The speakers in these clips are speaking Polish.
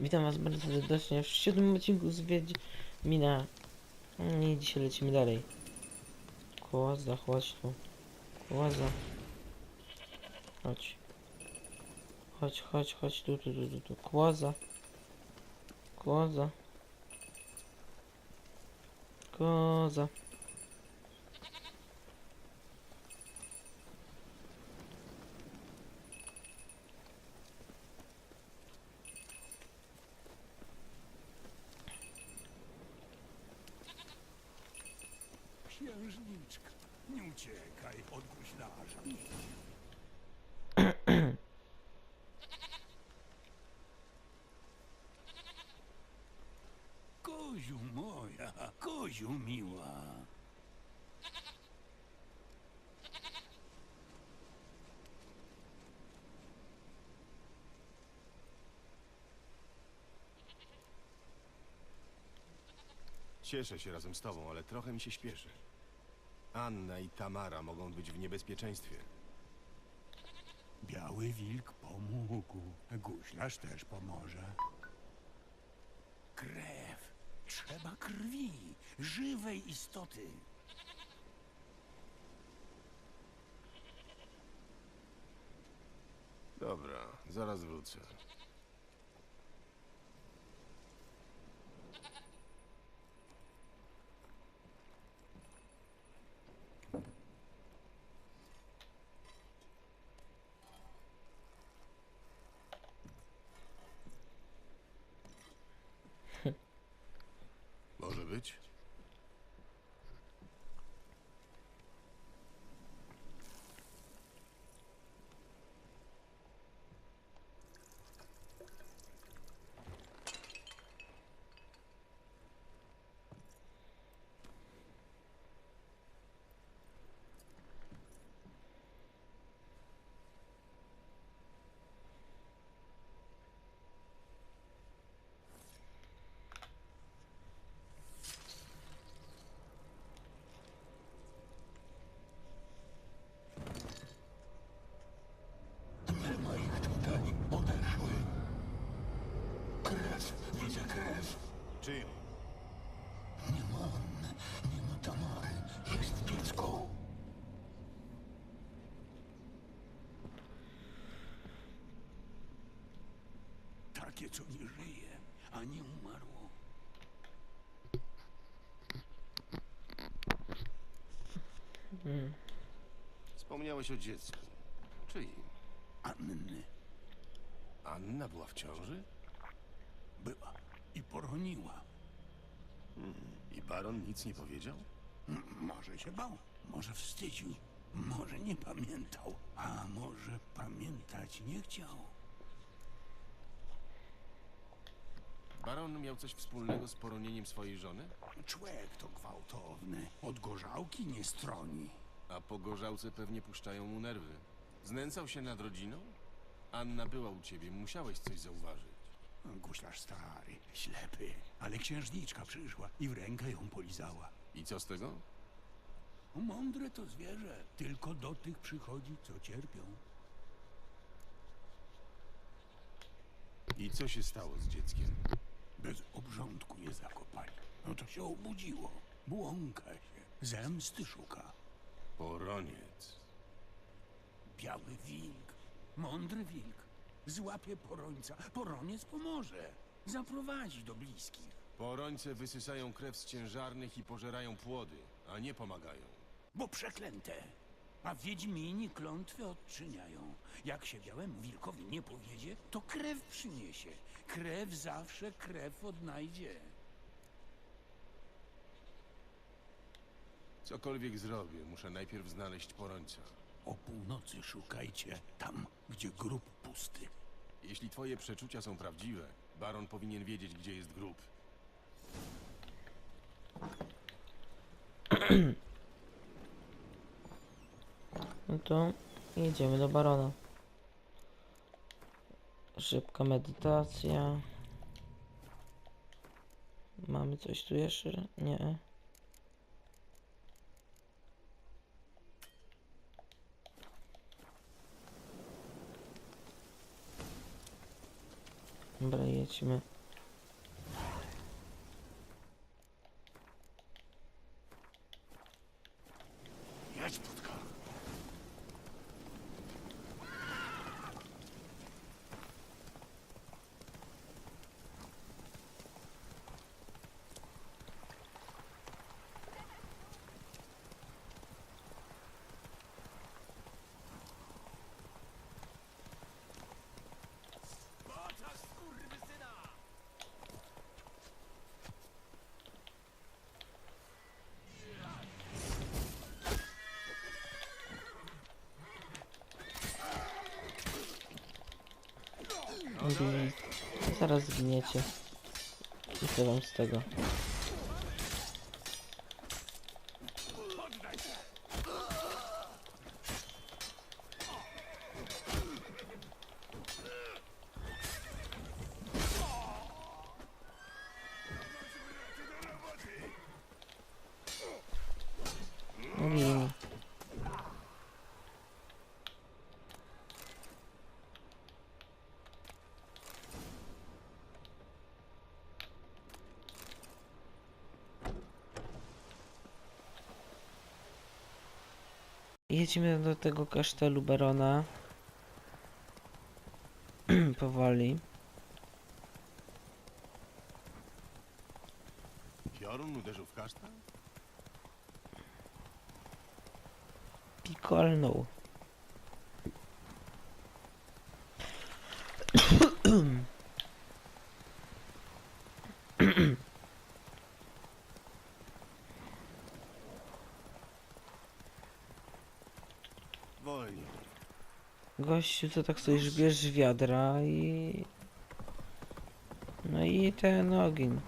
Witam was bardzo serdecznie w siódmym odcinku z Wiedźmina. I dzisiaj lecimy dalej. Kłaza, chodź tu. Kłaza. Chodź. Chodź, chodź, chodź tu, tu, tu, tu, tu. Kłaza. Kłaza. Koza. Księżniczka, nie uciekaj od guślarza. Koziu moja, koziu miła. Cieszę się razem z tobą, ale trochę mi się śpieszy. Anna i Tamara mogą być w niebezpieczeństwie. Biały wilk pomógł, guślarz też pomoże. Krew, trzeba krwi, żywej istoty. Dobra, zaraz wrócę. Może być? Nie ma ich tutaj, odeszły. Krew, widzę krew. Czyją? Nie ma Anny, nie ma Tamary, jest dziecko. Takie, co nie żyje, a nie umarło. Wspomniałeś o dziecku. Czyim? Anny Anna była w ciąży? Była i poroniła. I baron nic nie powiedział? M- Może się bał, może wstydził, może nie pamiętał, a może pamiętać nie chciał. Baron miał coś wspólnego z poronieniem swojej żony? Człowiek to gwałtowny, od gorzałki nie stroni. A po gorzałce pewnie puszczają mu nerwy. Znęcał się nad rodziną? Anna była u ciebie, musiałeś coś zauważyć. Guślarz stary, ślepy, ale księżniczka przyszła i w rękę ją polizała. I co z tego? Mądre to zwierzę, tylko do tych przychodzi, co cierpią. I co się stało z dzieckiem? Bez obrządku je zakopali. No to się obudziło, błąka się, zemsty szuka. Poroniec. Biały wilk, mądry wilk, złapie porońca, poroniec pomoże, zaprowadzi do bliskich. Porońce wysysają krew z ciężarnych i pożerają płody, a nie pomagają. bo przeklęte. A wiedźmini klątwy odczyniają. Jak się białemu wilkowi nie powiedzie, to krew przyniesie. Krew zawsze krew odnajdzie. Cokolwiek zrobię, muszę najpierw znaleźć porońca. O północy szukajcie tam, gdzie grób pusty. Jeśli twoje przeczucia są prawdziwe, baron powinien wiedzieć, gdzie jest grób. No to jedziemy do barona. Szybka medytacja. Mamy coś tu jeszcze? Nie. Dobra, jedźmy. Zaraz zginiecie. I co wam z tego? Jedźmy do tego kasztelu Barona. Powoli. Piorun uderzył w kasztan? Pikolnął. Gościu, to tak sobie bierz wiadra i... No i ten ogień.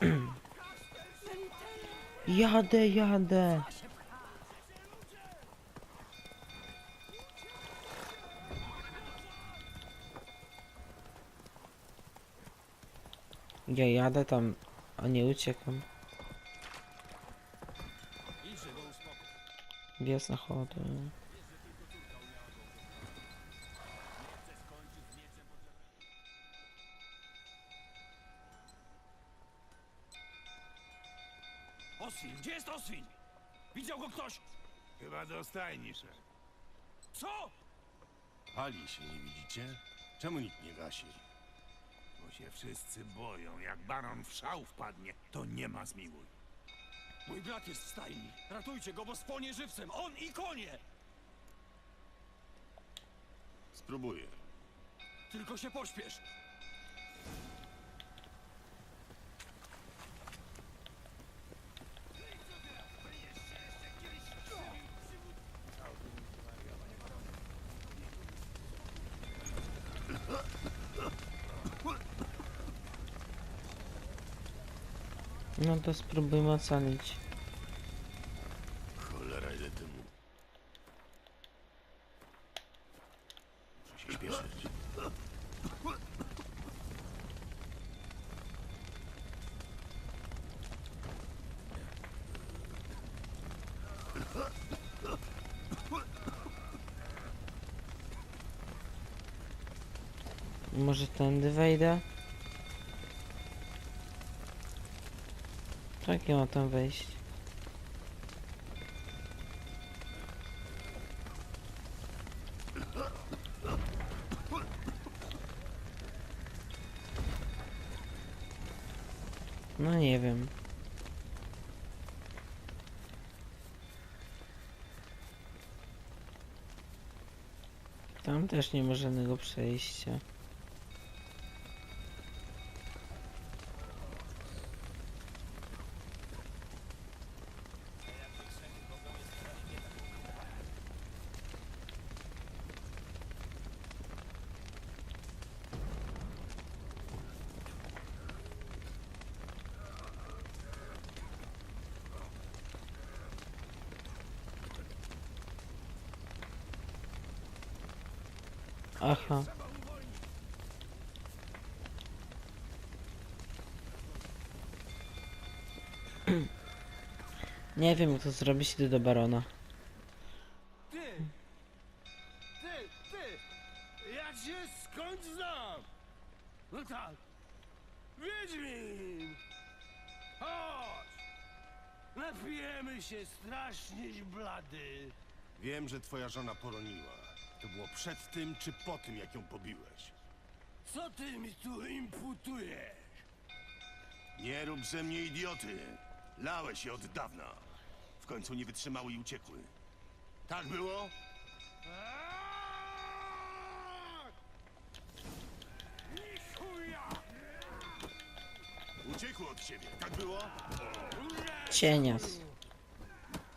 jadę, jadę. Ja jadę tam, a nie uciekam. Bies na ktoś? Chyba do stajni szedł. Co? Pali się, nie widzicie? Czemu nikt nie gasi? Bo się wszyscy boją. Jak baron w szał wpadnie, to nie ma zmiłuj. Mój brat jest w stajni. Ratujcie go, bo spłonie żywcem. On i konie! Spróbuję. Tylko się pośpiesz. No to spróbujmy ocalić. Cholera, ile dymu. Muszę się śpieszyć. Może tędy wejdę? Tak, ja mam tam wejść. No nie wiem. Tam też nie ma żadnego przejścia. Aha. Nie wiem, to zrobić, idę do barona. Ty! Ty, ty! Jak się skąd portal! Wiedźmin! Chodź! Napijemy się strasznie blady. Wiem, że twoja żona poroniła. To było przed tym czy po tym, jak ją pobiłeś. Co ty mi tu imputujesz? Nie rób ze mnie idioty. Lałeś je od dawna. W końcu nie wytrzymały i uciekły. Tak było? Chuja! Uciekły od ciebie. Tak było? Cienias.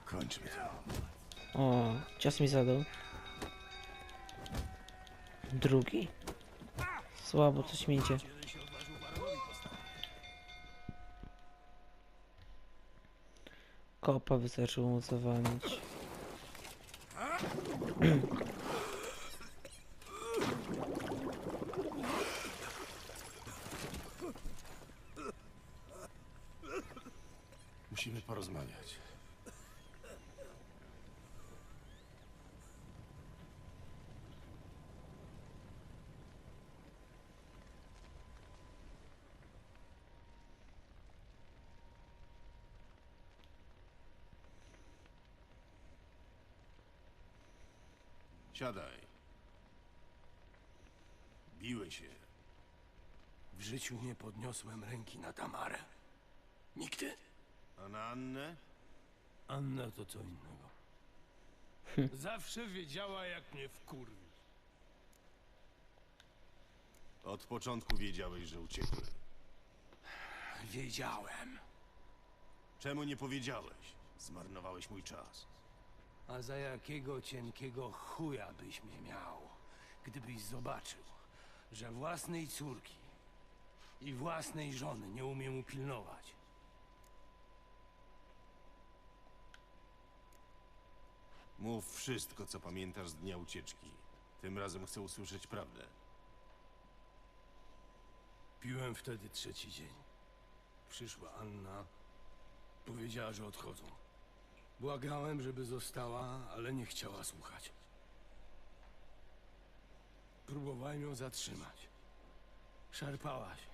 Kończmy to. O, cios mi zadał. Drugi? Słabo coś mi. Kopa wystarczyło mu. Musimy porozmawiać. Siadaj. Biły się. W życiu nie podniosłem ręki na Tamarę. Nigdy. A na Annę? Anna to co innego. Zawsze wiedziała, jak mnie wkurwić. Od początku wiedziałeś, że uciekły. Wiedziałem. Czemu nie powiedziałeś? Zmarnowałeś mój czas. A za jakiego cienkiego chuja byś mnie miał, gdybyś zobaczył, że własnej córki i własnej żony nie umiem upilnować? Mów wszystko, co pamiętasz z dnia ucieczki. Tym razem chcę usłyszeć prawdę. Piłem wtedy trzeci dzień. Przyszła Anna, powiedziała, że odchodzą. Błagałem, żeby została, ale nie chciała słuchać. Próbowałem ją zatrzymać. Szarpała się.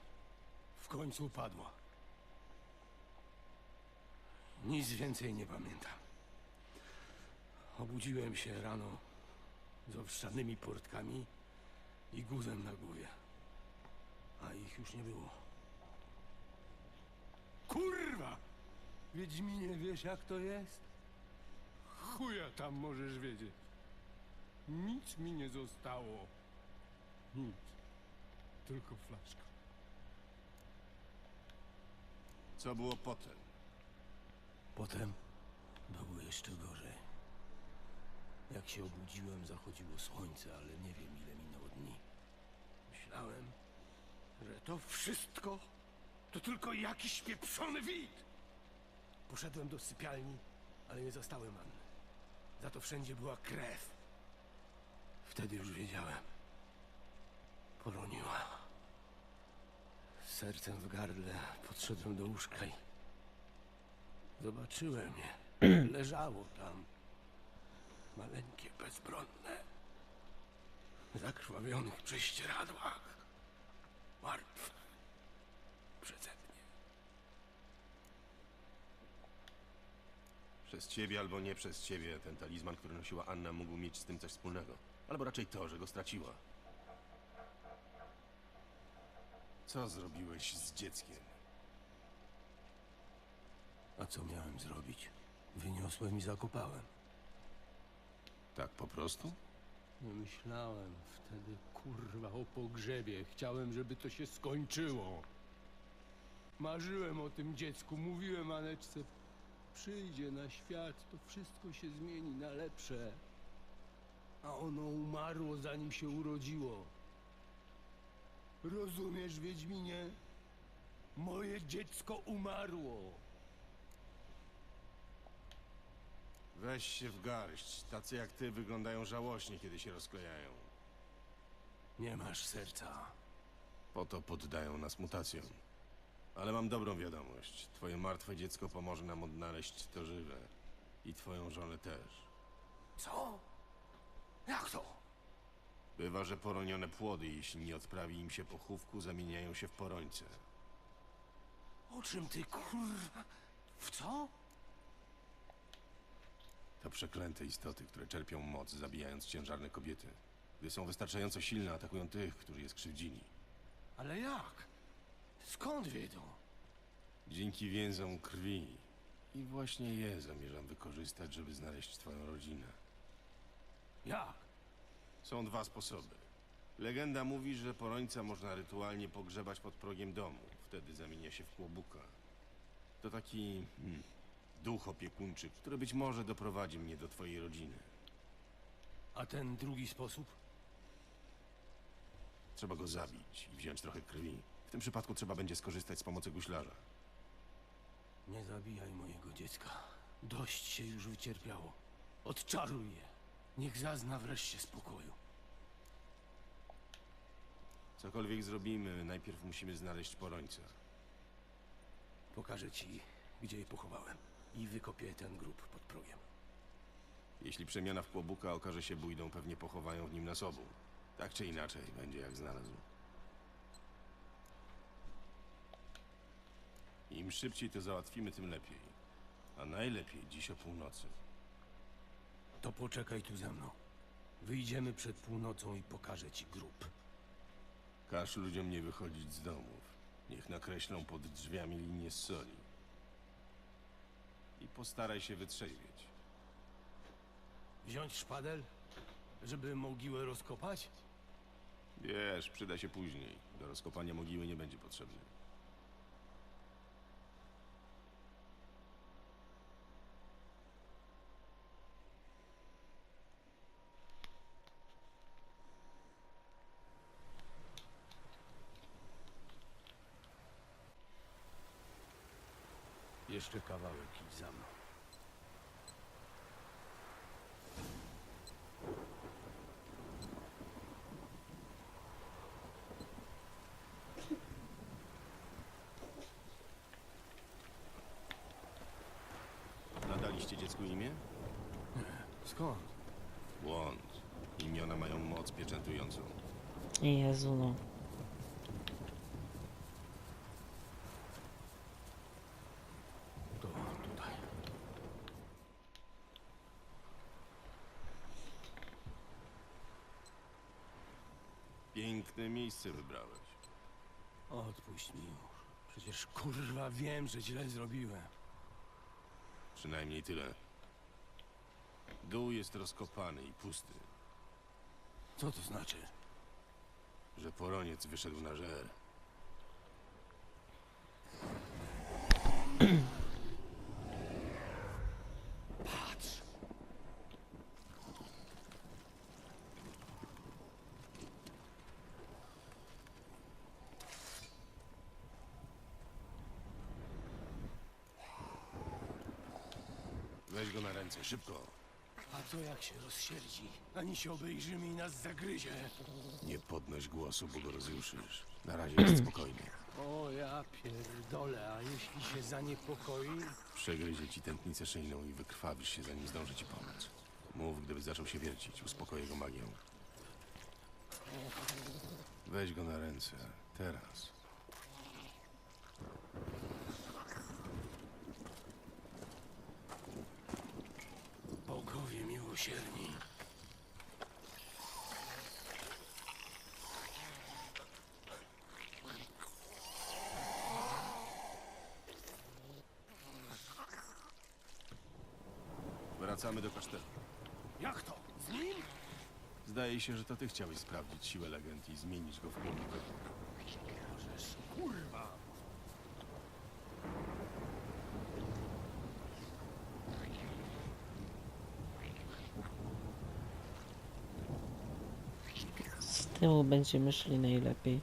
W końcu upadła. Nic więcej nie pamiętam. Obudziłem się rano z owszanymi portkami i guzem na głowie. A ich już nie było. Kurwa! Wiedźminie, wiesz jak to jest? Chuja tam możesz wiedzieć. Nic mi nie zostało. Nic. Tylko flaszka. Co było potem? Potem było jeszcze gorzej. Jak się obudziłem, zachodziło słońce, ale nie wiem ile minęło dni. Myślałem, że to wszystko to tylko jakiś pieprzony wid. Poszedłem do sypialni, ale nie zastałem Anny. Za to wszędzie była krew. Wtedy już wiedziałem. Poroniła. Z sercem w gardle podszedłem do łóżka i Zobaczyłem je. Leżało tam. Maleńkie, bezbronne. W zakrwawionych prześcieradłach. Martwe. Przeze mnie. Przez ciebie albo nie przez ciebie ten talizman, który nosiła Anna, mógł mieć z tym coś wspólnego. Albo raczej to, że go straciła. Co zrobiłeś z dzieckiem? A co miałem zrobić? Wyniosłem i zakopałem. Tak po prostu? Myślałem wtedy, kurwa, o pogrzebie. Chciałem, żeby to się skończyło. Marzyłem o tym dziecku, mówiłem Aneczce, przyjdzie na świat, to wszystko się zmieni na lepsze. A ono umarło, zanim się urodziło. Rozumiesz, Wiedźminie? Moje dziecko umarło. Weź się w garść. Tacy jak ty wyglądają żałośnie, kiedy się rozklejają. Nie masz serca. Po to poddają nas mutacjom. Ale mam dobrą wiadomość. Twoje martwe dziecko pomoże nam odnaleźć to żywe. I twoją żonę też. Co? Jak to? Bywa, że poronione płody, jeśli nie odprawi im się pochówku, zamieniają się w porońce. O czym ty kurwa? W co? To przeklęte istoty, które czerpią moc, zabijając ciężarne kobiety. Gdy są wystarczająco silne, atakują tych, którzy je skrzywdzili. Ale jak? Skąd wiedzą? Dzięki więzom krwi. I właśnie je zamierzam wykorzystać, żeby znaleźć twoją rodzinę. Jak? Są dwa sposoby. Legenda mówi, że porońca można rytualnie pogrzebać pod progiem domu. Wtedy zamienia się w kłobuka. To taki hmm, duch opiekuńczy, który być może doprowadzi mnie do twojej rodziny. A ten drugi sposób? Trzeba go zabić i wziąć trochę krwi. W tym przypadku trzeba będzie skorzystać z pomocy guślarza. Nie zabijaj mojego dziecka. Dość się już wycierpiało. Odczaruj je. Niech zazna wreszcie spokoju. Cokolwiek zrobimy, najpierw musimy znaleźć porońca. Pokażę ci, gdzie je pochowałem. I wykopię ten grób pod progiem. Jeśli przemiana w kłobuka okaże się bójdą, pewnie pochowają w nim nas obu. Tak czy inaczej, będzie jak znalazł. Im szybciej to załatwimy, tym lepiej. A najlepiej dziś o północy. To poczekaj tu ze mną. Wyjdziemy przed północą i pokażę ci grób. Każ ludziom nie wychodzić z domów. Niech nakreślą pod drzwiami linię z soli. I postaraj się wytrzeźwieć. Wziąć szpadel, żeby mogiłę rozkopać? Wiesz, przyda się później. Do rozkopania mogiły nie będzie potrzebny. Jeszcze kawałek idź za mną. Nadaliście dziecku imię? Skąd? Błąd. Imiona mają moc pieczętującą. Jezu no. Miejsce wybrałeś. Odpuść mi już. Przecież kurwa wiem, że źle zrobiłem. Przynajmniej tyle. Dół jest rozkopany i pusty, Co to znaczy? że poroniec wyszedł na żer. Patrz! Weź go na ręce, szybko. A to jak się rozsierdzi? Ani się obejrzymy i nas zagryzie. Nie podnoś głosu, bo go rozjuszysz. Na razie jest spokojnie. O ja pierdolę, a jeśli się zaniepokoi? Przegryzie ci tętnicę szyjną i wykrwawisz się, zanim zdąży ci pomóc. Mów, gdyby zaczął się wiercić. Uspokoję go magią. Weź go na ręce. Teraz. Miłosierni. Wracamy do kasztelu. Jak to? Z nim? Zdaje się, że to ty chciałeś sprawdzić siłę legend i zmienić go w kłobuka. Możesz, kurwa! Z tyłu będziemy szli najlepiej.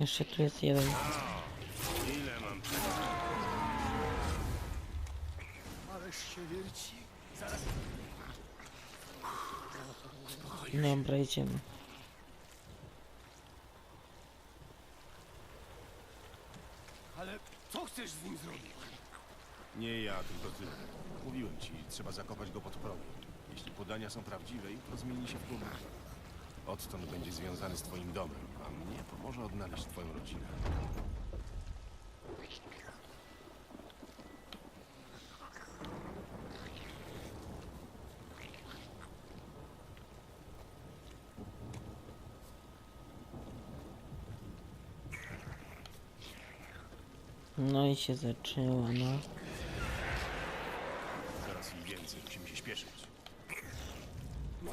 Jeszcze tu jest jeden. Ile mam Ależ się wierci. Dobra, idziemy. Ale co chcesz z nim zrobić? Nie ja, tylko ty. Mówiłem ci, trzeba zakopać go pod progiem. Jeśli podania są prawdziwe, jutro zmieni się w kłobuka. Odtąd będzie związany z twoim domem, mnie pomoże odnaleźć twoją rodzinę. No i się zaczęło, no. Zaraz i więcej, musimy się śpieszyć. No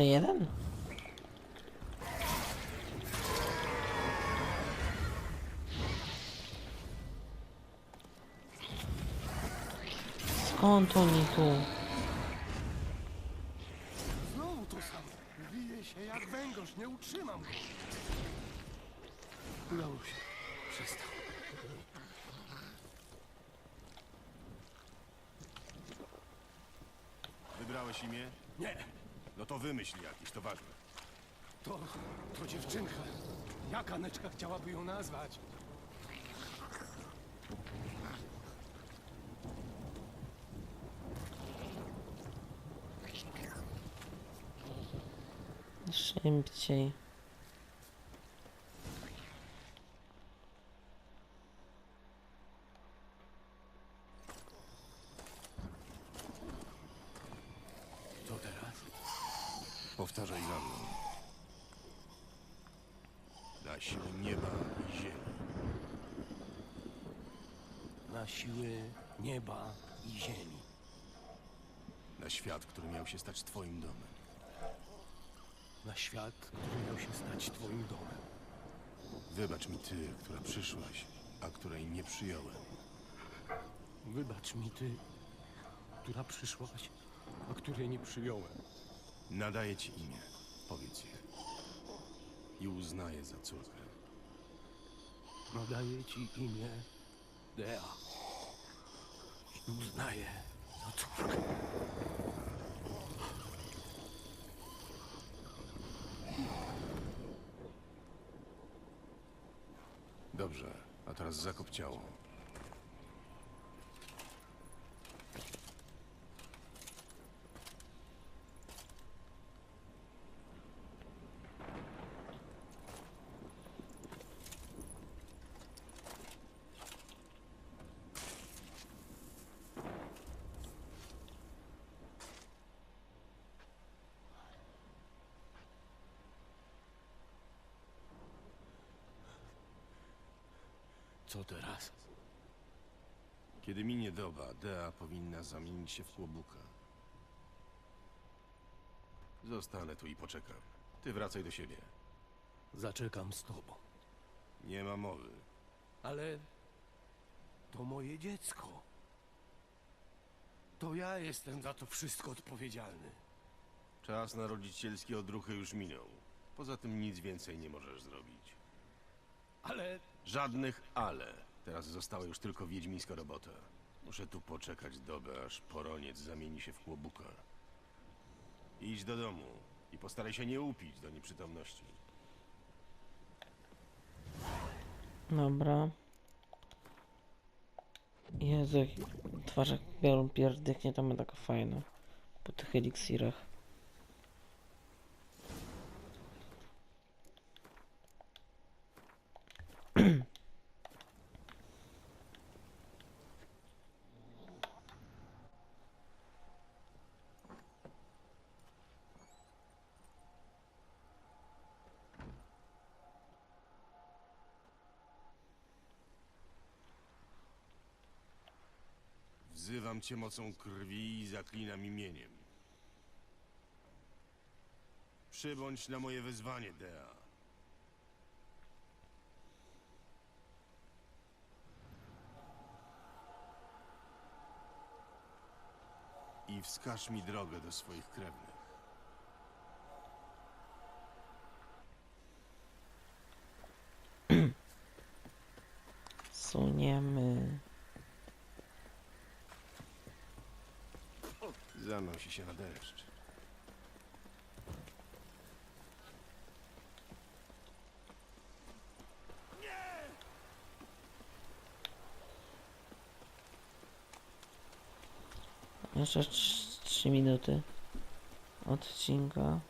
Jeszcze jeden? Skąd oni tu? Znowu to samo. Wije się jak węgorz, nie utrzymam go. Udało się. Przestał. Wybrałeś imię? Nie, No to wymyśl jakieś, to ważne. to, to dziewczynka. Jak Aneczka chciałaby ją nazwać? Szybciej. Co teraz? Powtarzaj za mną. Na siłę nieba i ziemi. Na siły nieba i ziemi. Na świat, który miał się stać twoim domem. Na świat, który miał się stać twoim domem. Wybacz mi ty, która przyszłaś, a której nie przyjąłem. Wybacz mi ty, która przyszłaś, a której nie przyjąłem. Nadaję ci imię. Powiedz je. I uznaję za córkę. Nadaję ci imię Dea. Córkę. Dobrze, a teraz zakop ciało. Co teraz? Kiedy minie doba, Dea powinna zamienić się w kłobuka. Zostanę tu i poczekam. Ty wracaj do siebie. Zaczekam z tobą. Nie ma mowy. Ale to moje dziecko. To ja jestem za to wszystko odpowiedzialny. Czas na rodzicielskie odruchy już minął. Poza tym nic więcej nie możesz zrobić. Ale Żadnych ale. Teraz została już tylko wiedźmińska robota. Muszę tu poczekać dobę, aż poroniec zamieni się w kłobuka. Idź do domu i postaraj się nie upić do nieprzytomności. Dobra. Jezu, jak twarz jak biorą pierdyknie, to ma taka fajna. Po tych eliksirach. Wzywam cię mocą krwi i zaklinam imieniem. Przybądź na moje wezwanie, Dea. I wskaż mi drogę do swoich krewnych. Suniemy. Się na deszcz. Jeszcze 3 minuty odcinka.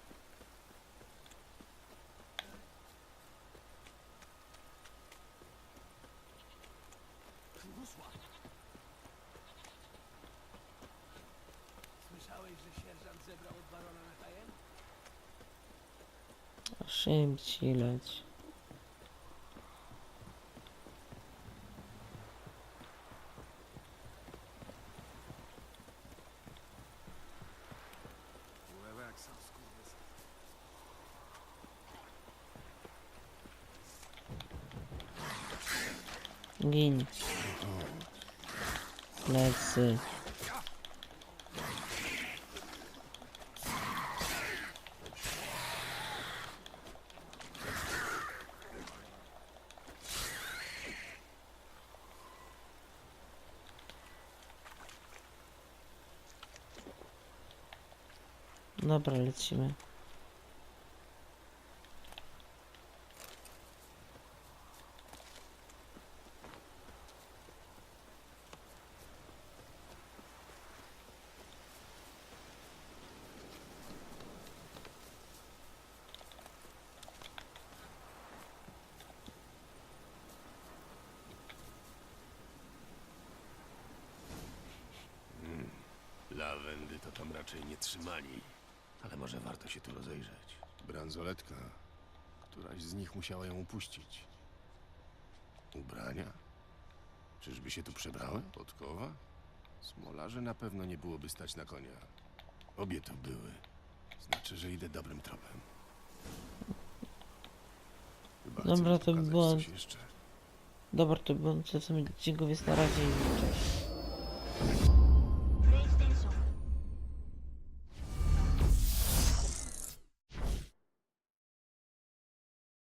Słyszałeś, że sierżant zebrał od barona na kajen? Szybciej leć. Dobra, lecimy. Lawendy to tam raczej nie trzymali, ale może warto się tu rozejrzeć. Bransoletka. Któraś z nich musiała ją upuścić. Ubrania? Czyżby się tu przebrały? Podkowa? Smolarze na pewno nie byłoby stać na konia. Obie to były. Znaczy, że idę dobrym tropem. Chyba chcę Dobra, to pokazać coś jeszcze. Dobra, to było co odcinku, więc na razie i cześć.